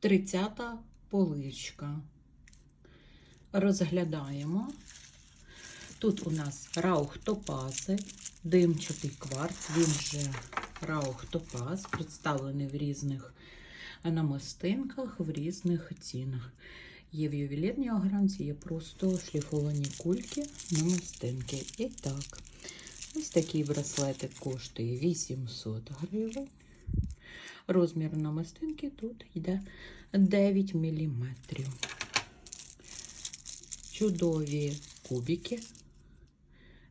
30 поличка. Розглядаємо. Тут у нас раух топази, димчатий кварц, він же раух топаз, представлений в різних намистинках, в різних цінах. Є в ювелірній огранці, є просто шліфовані кульки намистинки. І так, ось такий браслетик коштує 800 гривень. Розмір намистинки тут йде 9 мм. Чудові кубики.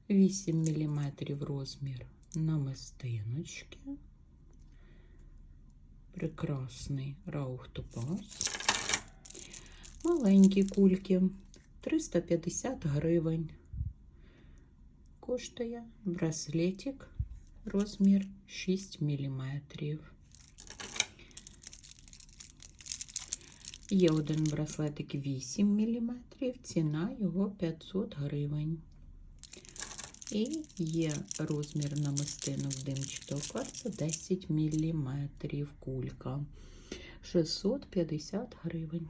8 мм розмір намистиночки. Прекрасний раухтопаз. Маленькі кульки 350 гривень. Коштує браслетик розмір 6 мм. Є один браслетик 8 мм, ціна його 500 гривень. І є розмір намистинок димчатого кварцу 10 мм кулька 650 гривень.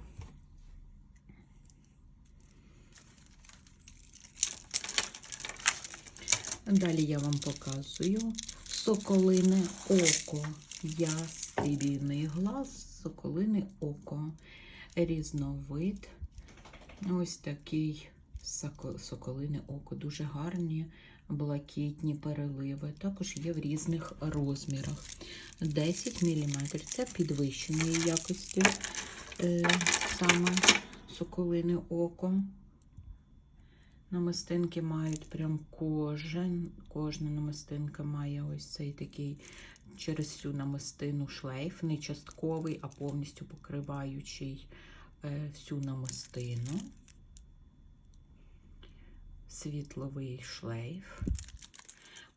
Далі я вам показую соколине око. Ястрібний глаз, соколине око. Різновид. Ось такий соко- соколине око. Дуже гарні блакитні переливи. Також є в різних розмірах. 10 мм. Це підвищеної якості е, саме соколине око. Намистинки мають прям кожен, кожна намистинка має ось цей такий через всю намистину шлейф, не частковий, а повністю покриваючий е, всю намистину. Світловий шлейф.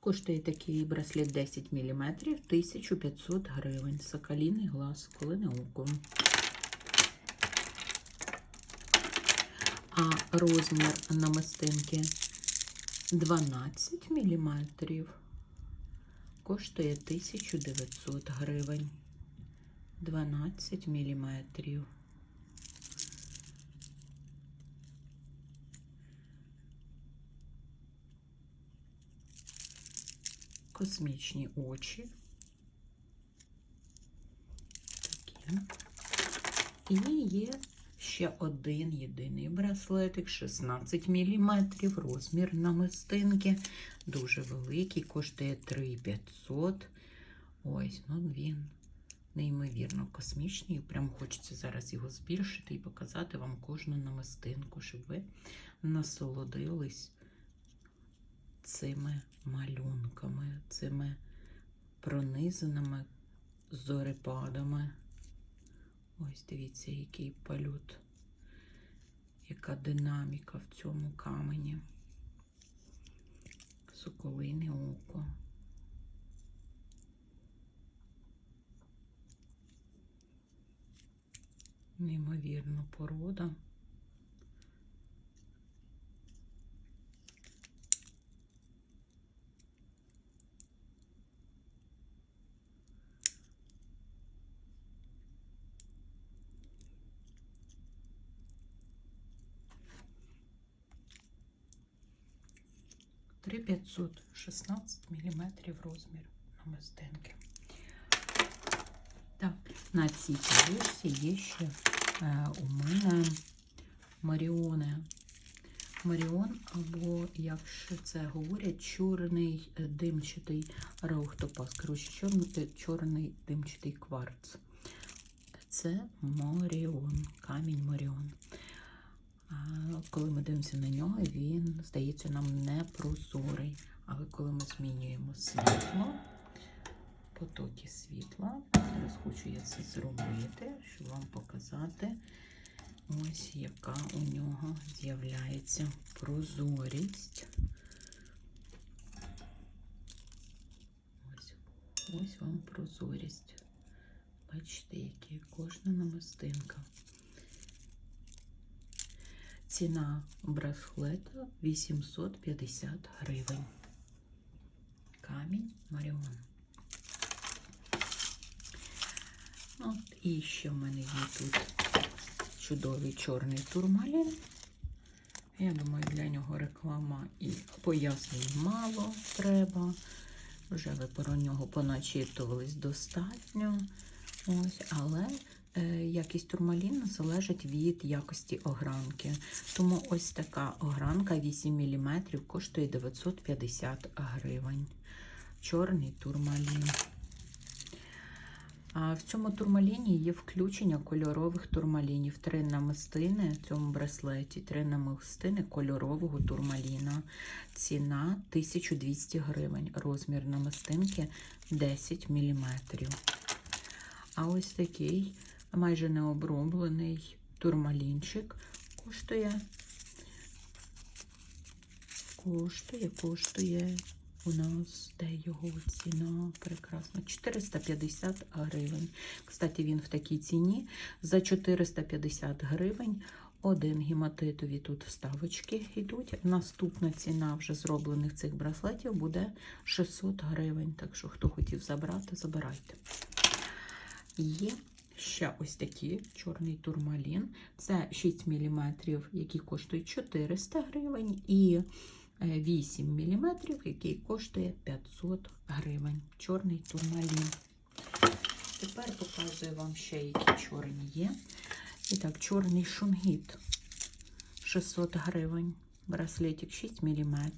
Коштує такий браслет 10 мм 1500 гривень. Соколіний глаз, коли не око. А розмір намистинки 12 мм коштує 1900 гривень. 12 мм. Космічні очі. Такі. І є ще один єдиний браслетик 16 мм, розмір намистинки. Дуже великий, коштує 3500. Ось, ну він неймовірно космічний. Прям хочеться зараз його збільшити і показати вам кожну намистинку, щоб ви насолодились цими малюнками, цими пронизаними зорепадами. Ось дивіться, який польот, яка динаміка в цьому камені. Соколине око. Неймовірна порода. Три 500, 16 мм розмір намистинки. Так, на цій табличці є ще е, у мене Маріони. Маріон, або, як ще це говорять, чорний димчатий раухтопаз. Коротше, чорний, димчатий кварц. Це Моріон, камінь Моріон. А Коли ми дивимося на нього, він здається нам не прозорий. Але коли ми змінюємо світло, потоки світла, зараз хочу я це зробити, щоб вам показати, ось яка у нього з'являється прозорість. Ось, ось вам прозорість. Бачите, які кожна намистинка. Ціна браслета 850 гривень. Камінь Маріон. От, і ще в мене є тут чудовий чорний турмалін. Я думаю, для нього реклама і пояснень мало треба. Вже ви про нього поначитувались достатньо. Ось, але якість турмаліну залежить від якості огранки. Тому ось така огранка 8 мм коштує 950 гривень. Чорний турмалін. А в цьому турмаліні є включення кольорових турмалінів. Три намистини в цьому браслеті, три намистини кольорового турмаліна. Ціна 1200 гривень. Розмір намистинки 10 мм. А ось такий майже необроблений турмалінчик коштує. Коштує, коштує у нас де його ціна прекрасна 450 гривень. Кстати, він в такій ціні за 450 гривень. Один гематитові тут вставочки йдуть. Наступна ціна вже зроблених цих браслетів буде 600 гривень. Так що, хто хотів забрати, забирайте. Є ще ось такі чорний турмалін. Це 6 мм, які коштують 400 гривень. І 8 мм, який коштує 500 гривень. Чорний турмалін. Тепер показую вам ще, які чорні є. І так, чорний шунгіт 600 гривень. Браслетик 6 мм.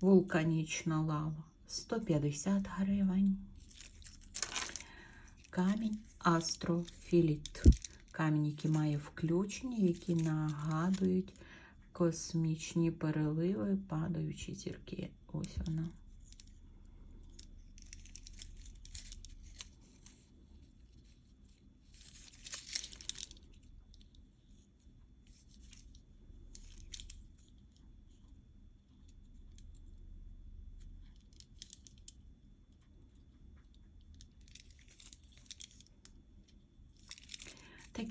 Вулканічна лава 150 гривень. Камінь астрофіліт. Камінь, який має включення, які нагадують космічні переливи, падаючі зірки. Ось вона.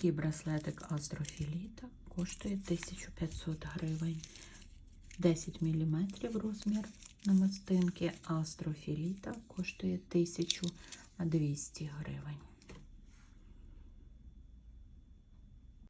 Такий браслетик астрофіліта коштує 1500 гривень. 10 мм розмір намистинки астрофіліта коштує 1200 гривень.